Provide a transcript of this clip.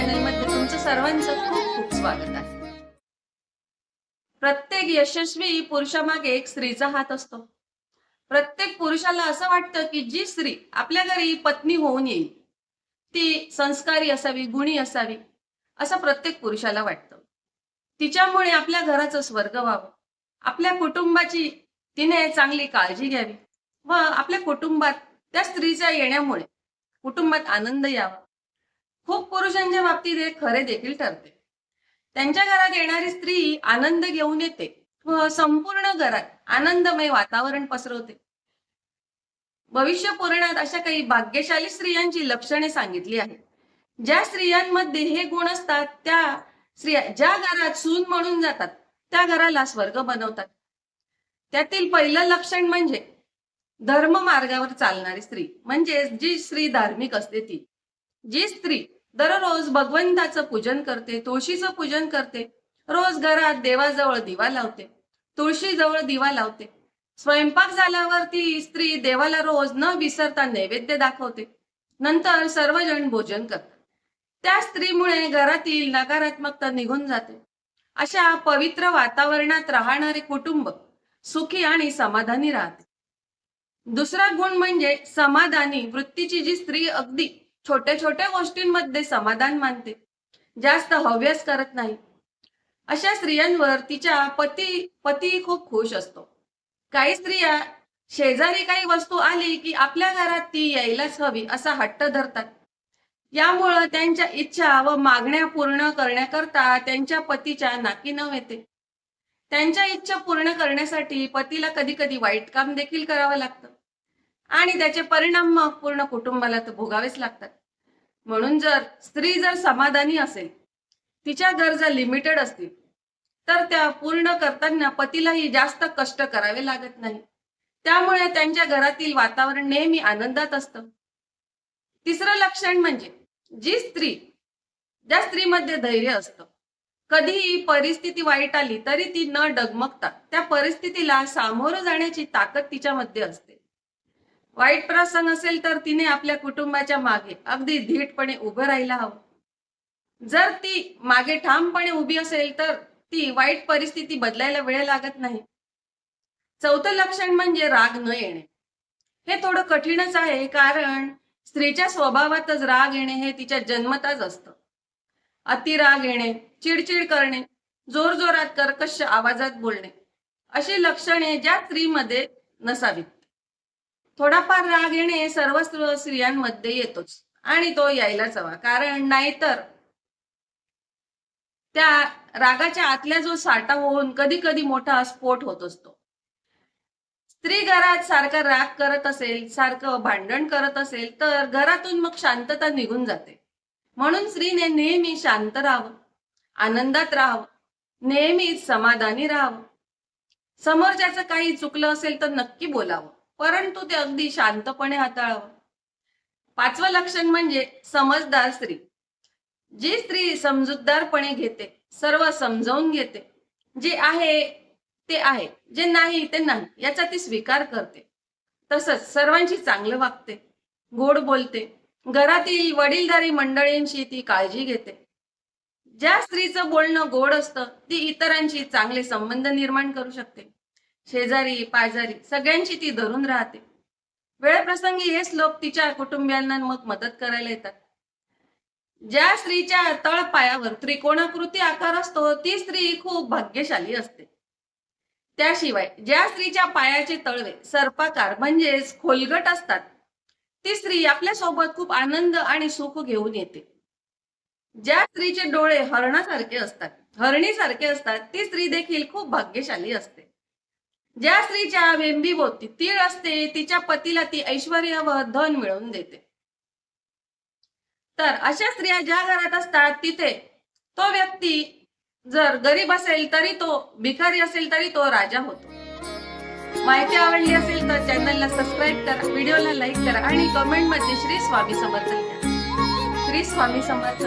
चॅनलमध्ये तुमचं सर्वांचं खूप खूप स्वागत आहे. प्रत्येक यशस्वी पुरुषामागे एक स्त्रीचा हात असतो. प्रत्येक पुरुषाला असं वाटतं की जी स्त्री आपल्या घरी पत्नी होऊन येईल ती संस्कारी असावी गुणी असावी असं प्रत्येक पुरुषाला वाटतं. तिच्यामुळे आपल्या घराचं स्वर्ग व्हावं. आपल्या कुटुंबाची तिने चांगली काळजी घ्यावी व आपल्या कुटुंबात त्या स्त्रीच्या येण्यामुळे कुटुंबात आनंद यावा. खूप पुरुषांच्या बाबतीत हे खरे देखील ठरते. त्यांच्या घरात येणारी स्त्री आनंद घेऊन येते. व संपूर्ण घरात आनंदमय वातावरण पसरवते. भविष्य पुराणात अशा काही भाग्यशाली स्त्रियांची लक्षणे सांगितली आहेत. ज्या स्त्रियांमध्ये हे गुण असतात त्या स्त्रिया ज्या घरात सून म्हणून जातात त्या घराला स्वर्ग बनवतात. त्यातील पहिलं लक्षण म्हणजे धर्म मार्गावर चालणारी स्त्री. म्हणजे जी स्त्री धार्मिक असते ती. जी स्त्री दररोज भगवंताचं पूजन करते तुळशीचं पूजन करते रोज घरात देवाजवळ दिवा लावते तुळशीजवळ दिवा लावते. स्वयंपाक झाल्यावर ती स्त्री देवाला रोज न विसरता नैवेद्य दाखवते. नंतर सर्वजण भोजन करतात. त्या स्त्रीमुळे घरातील नकारात्मकता निघून जाते. अशा पवित्र वातावरणात राहणारे कुटुंब सुखी आणि समाधानी राहते. दुसरा गुण म्हणजे समाधानी वृत्तीची जी स्त्री अगदी छोट्या छोट्या गोष्टींमध्ये समाधान मानते. जास्त हव्यास करत नाही. अशा स्त्रियांवर तिच्या पती पती खूप खुश असतो. काही स्त्रिया शेजारी काही वस्तू आली की आपल्या घरात ती यायलाच हवी असा हट्ट धरतात. यामुळं त्यांच्या इच्छा व मागण्या पूर्ण करण्याकरता त्यांच्या पतीच्या नाकी न येते. त्यांच्या इच्छा पूर्ण करण्यासाठी पतीला कधी कधी वाईट काम देखील करावं लागतं. आणि त्याचे परिणाम मग पूर्ण कुटुंबाला तर भोगावेच लागतात. म्हणून जर स्त्री जर समाधानी असेल तिच्या गरजा लिमिटेड असतील तर त्या पूर्ण करताना पतीलाही जास्त कष्ट करावे लागत नाही. त्यामुळे त्यांच्या घरातील वातावरण नेहमी आनंदात असतं. तिसरं लक्षण म्हणजे जी स्त्री ज्या स्त्रीमध्ये धैर्य असतं कधीही परिस्थिती वाईट आली तरी ती न डगमगता त्या परिस्थितीला सामोरं जाण्याची ताकद तिच्यामध्ये असते. वाईट प्रसंग असेल तर तिने आपल्या कुटुंबाच्या मागे अगदी धीटपणे उभं राहायला हवं. जर ती मागे ठामपणे उभी असेल तर ती वाईट परिस्थिती बदलायला वेळ लागत नाही. चौथं लक्षण म्हणजे राग न येणे. हे थोडं कठीणच आहे कारण स्त्रीच्या स्वभावातच राग येणे हे तिच्या जन्मताच असतं. अतिराग येणे चिडचिड करणे जोर जोरात कर्कश आवाजात बोलणे अशी लक्षणे ज्या स्त्रीमध्ये नसावीत. थोडाफार राग येणे सर्व स्त्रियांमध्ये येतोच. आणि तो यायलाच हवा. कारण नाहीतर त्या रागाच्या आतल्या जो साठा होऊन कधी कधी मोठा स्फोट होत असतो. स्त्री घरात सारखा राग करत असेल सारखं भांडण करत असेल तर घरातून मग शांतता निघून जाते. म्हणून स्त्रीने नेहमी शांत राहावं आनंदात राहावं नेहमी समाधानी राहावं. समोरच्याचं काही चुकलं असेल तर नक्की बोलावं. परंतु ते अगदी शांतपणे हाताळावं. पाचवं लक्षण म्हणजे समजदार स्त्री. जी स्त्री समजूतदारपणे घेते सर्व समजावून घेते. जे आहे ते आहे. जे नाही ते नाही. याचा ती स्वीकार करते. तसंच सर्वांशी चांगलं वागते गोड बोलते. घरातील वडीलधारी मंडळींशी ती काळजी घेते. ज्या स्त्रीचं बोलणं गोड असतं ती इतरांशी चांगले संबंध निर्माण करू शकते. शेजारी पाजारी सगळ्यांशी ती धरून राहते. वेळप्रसंगी हेच लोक तिच्या कुटुंबियांना मग मदत करायला येतात. ज्या स्त्रीच्या तळपायावर त्रिकोणाकृती आकार असतो ती स्त्री खूप भाग्यशाली असते. त्याशिवाय ज्या स्त्रीच्या पायाचे तळवे सर्पाकार म्हणजेच खोलगट असतात ती स्त्री आपल्यासोबत खूप आनंद आणि सुख घेऊन येते. ज्या स्त्रीचे डोळे हरणासारखे असतात हरणीसारखे असतात ती स्त्री देखील खूप भाग्यशाली असते. ज्या स्त्रीच्या वेंबीभोवती तीळ असते तिच्या पतीला ती ऐश्वर व धन मिळवून देते. तर अशा स्त्रिया ज्या घरात असतात तिथे तो व्यक्ती जर गरीब असेल तरी तो भिकारी असेल तरी तो राजा होतो. माहिती आवडली असेल तर चॅनलला सबस्क्राईब करा व्हिडिओला लाईक करा आणि कमेंटमध्ये श्री स्वामी समर्थ लिहा. श्री स्वामी समर्थ.